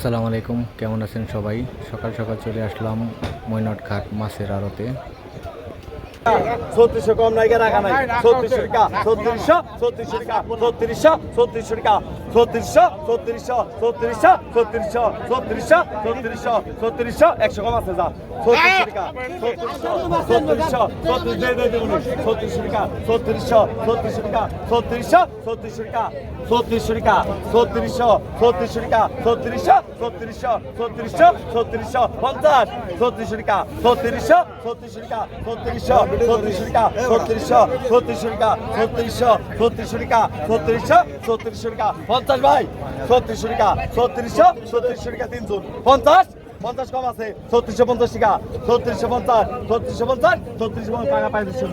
আসসালামু আলাইকুম। কেমন আছেন সবাই? সকাল সকাল চলে আসলাম ময়নট ঘাট মাছের আড়তে। ছত্রিশশো কম নাই রাখা নাই ছত্রিশশো টাকা ছত্রিশশো ছত্রিশশো টাকা ছত্রিশশো ছত্রিশশো টাকা ছত্রিশশো ছত্রিশশো ছত্রিশশো ছত্রিশশো ছত্রিশশো ছত্রিশশো ছত্রিশশো একশো কম আছে যা ছত্রিশশো টাকা ছত্রিশশো ছত্রিশশো টাকা ছত্রিশশো ছত্রিশশো টাকা ছত্রিশশো ছত্রিশশো টাকা ছত্রিশশো টাকা ছত্রিশশো ছত্রিশশো টাকা ছত্রিশশো ছত্রিশশো ছত্রিশশো ছত্রিশশো পঞ্চাশ ছত্রিশশো টাকা ছত্রিশশো ছত্রিশশো টাকা ছত্রিশশো ছত্রিশশো টাকা ছত্রিশশো ছত্রিশশো টাকা ছত্রিশশো ছত্রিশশো টাকা ছত্রিশশো ছত্রিশশো টাকা পঞ্চাশ ভাই ছত্রিশশো টাকা ছত্রিশশো ছত্রিশশো টাকা তিনজন পঞ্চাশ পঞ্চাশ কম আছে ছত্রিশশো পঞ্চাশ টাকা ছত্রিশশো পঞ্চাশ ছত্রিশশো পঞ্চাশ ছত্রিশশো পঞ্চাশ টাকা পাই দিচ্ছে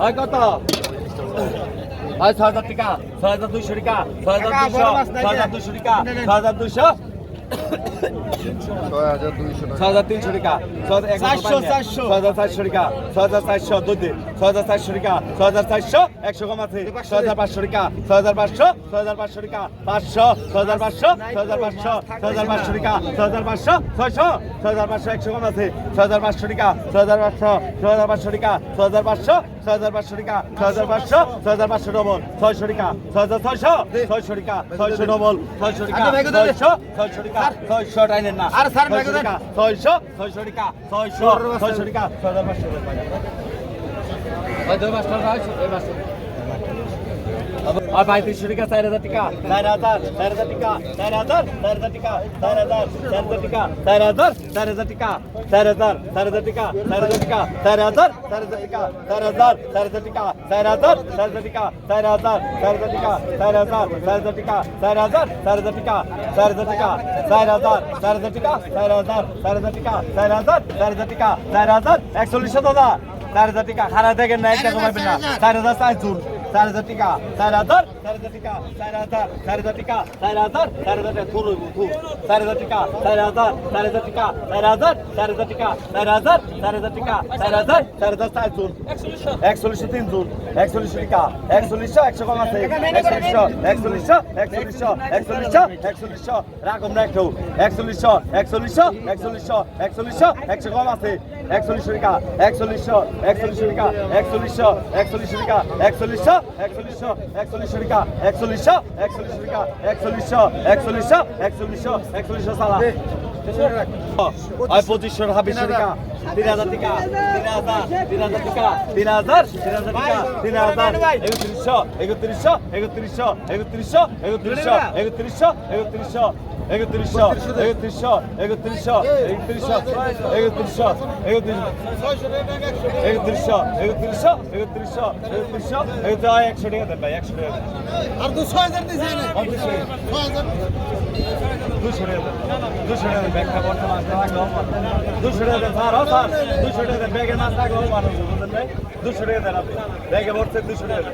হয় কত? হয় ছয় হাজার টাকা ছয় হাজার দুইশো টাকা ছয় হাজার দুইশো ছয় হাজার দুইশো টাকা ছয় হাজার দুইশো। ছয় হাজার তিনশো টাকা চারশো চারশো ছয় হাজার চারশো টাকা ছয় হাজার চারশো দিন ছয় হাজার চারশো টাকা ছয় হাজার চারশো একশো কম আছে ছয় হাজার পাঁচশো টাকা ছয় হাজার পাঁচশো ছয় হাজার পাঁচশো টাকা পাঁচশো ছয় হাজার পাঁচশো ছয় হাজার পাঁচশো ছয় হাজার পাঁচশো টাকা ছয় হাজার পাঁচশো ছয়শো ছয় হাজার পাঁচশো একশো কম আছে ছয় হাজার পাঁচশো টাকা ছয় হাজার পাঁচশো ছয় হাজার পাঁচশো টাকা ছয় হাজার পাঁচশো ছয় হাজার পাঁচশো টাকা ছয় হাজার পাঁচশো ছয় হাজার পাঁচশো ডবল ছয়শো টাকা ছয় হাজার ছয়শো ছয়শো টাকা ছয়শো ডবল ছয়শো টাকা ছয়শো ছয়শো টাকা ছয়শো 600 টাকা না। আর স্যার না 600 টাকা 600 600 টাকা 6500 টাকা ভাই দই মাস্টার ভাই আর পঁয়ত্রিশশো টাকা চার হাজার টাকা চার হাজার চার হাজার টাকা চার হাজার চার হাজার টাকা চার হাজার চার হাজার টাকা চার হাজার চার হাজার টাকা চার হাজার চার হাজার টাকা চার হাজার টাকা চার হাজার চার হাজার টাকা চার হাজার চার হাজার টাকা চার হাজার চার হাজার টাকা চার হাজার চার হাজার টাকা চার হাজার চার হাজার টাকা চার হাজার চার হাজার টাকা চার হাজার টাকা চার হাজার চার হাজার টাকা চার হাজার চার হাজার টাকা চার হাজার চার হাজার টাকা চার হাজার একচল্লিশশো দাদা চার হাজার টাকা খারা দেখেন না একটা কমাবেন না চার হাজার চার জুন চার হাজার টাকা, চার হাজার চার হাজার টাকা, চার হাজার চার হাজার টাকা, চার হাজার চার হাজার টাকা থুর থুর চার হাজার টাকা, চার হাজার চার হাজার টাকা, চার হাজার চার হাজার টাকা, চার হাজার চার হাজার টাকা, চার হাজার চার হাজার চার জুন। একচল্লিশশো তিন জুন, একচল্লিশশো টাকা, একচল্লিশশো, একশো কম আছে, একচল্লিশশো একচল্লিশশো একচল্লিশশো একচল্লিশশো একচল্লিশশো রাখুন একটু। একচল্লিশশো একচল্লিশশো একচল্লিশশো একচল্লিশশো, একশো কম আছে, একচল্লিশশো টাকা, একচল্লিশশো একচল্লিশশো টাকা, একচল্লিশশো একচল্লিশশো টাকা, একচল্লিশশো একচল্লিশশো একচল্লিশশো টাকা একচল্লিশশো একচল্লিশশো টাকা একচল্লিশশো একচল্লিশশো একচল্লিশশো একচল্লিশশো সালা পঁচিশশো ছাব্বিশশো টাকা তিন হাজার টাকা তিন হাজার টাকা তিন হাজার তিন হাজার টাকা তিন হাজার একত্রিশশো একত্রিশশো একত্রিশশো একত্রিশশো একত্রিশশো একত্রিশশো একত্রিশশো একত্রিশশো একত্রিশশো একত্রিশশো একত্রিশশো একত্রিশশো একত্রিশশো একত্রিশশো একত্রিশশো একত্রিশশো একত্রিশ একশো টাকা দেন ভাই একশো টাকা আর দুশো হাজার টাকা দুশো টাকা দুশো টাকা দেন ব্যাগটা বর্তমান দুশো টাকা দেন স্যার স্যার দুশো টাকা ব্যাগে মাছ রাখলেও মানুষ বুঝলেন ভাই দুশো টাকা দেন আপনি। ব্যাগে ভরছে দুশো টাকা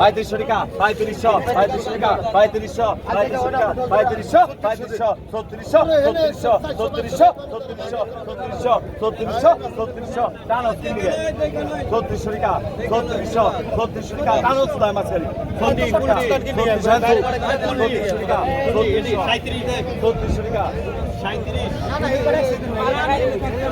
পঁয়ত্রিশশো টাকা পঁয়ত্রিশশো পঁয়ত্রিশশো টাকা পঁয়ত্রিশশো পঁয়ত্রিশশো টাকা পঁয়ত্রিশশো পঁয়ত্রিশশো ছত্রিশশো ছত্রিশশো ছত্রিশশো ছত্রিশশো ছত্রিশশো ছত্রিশশো ছত্রিশশো, টানো কিনে ছত্রিশশো টাকা, ছত্রিশশো ছত্রিশশো টাকা, টানো সুদায় মাছের ছত্রিশশো টাকা ছত্রিশশো টাকা, ছত্রিশশো ছত্রিশশো টাকা ना ये बड़े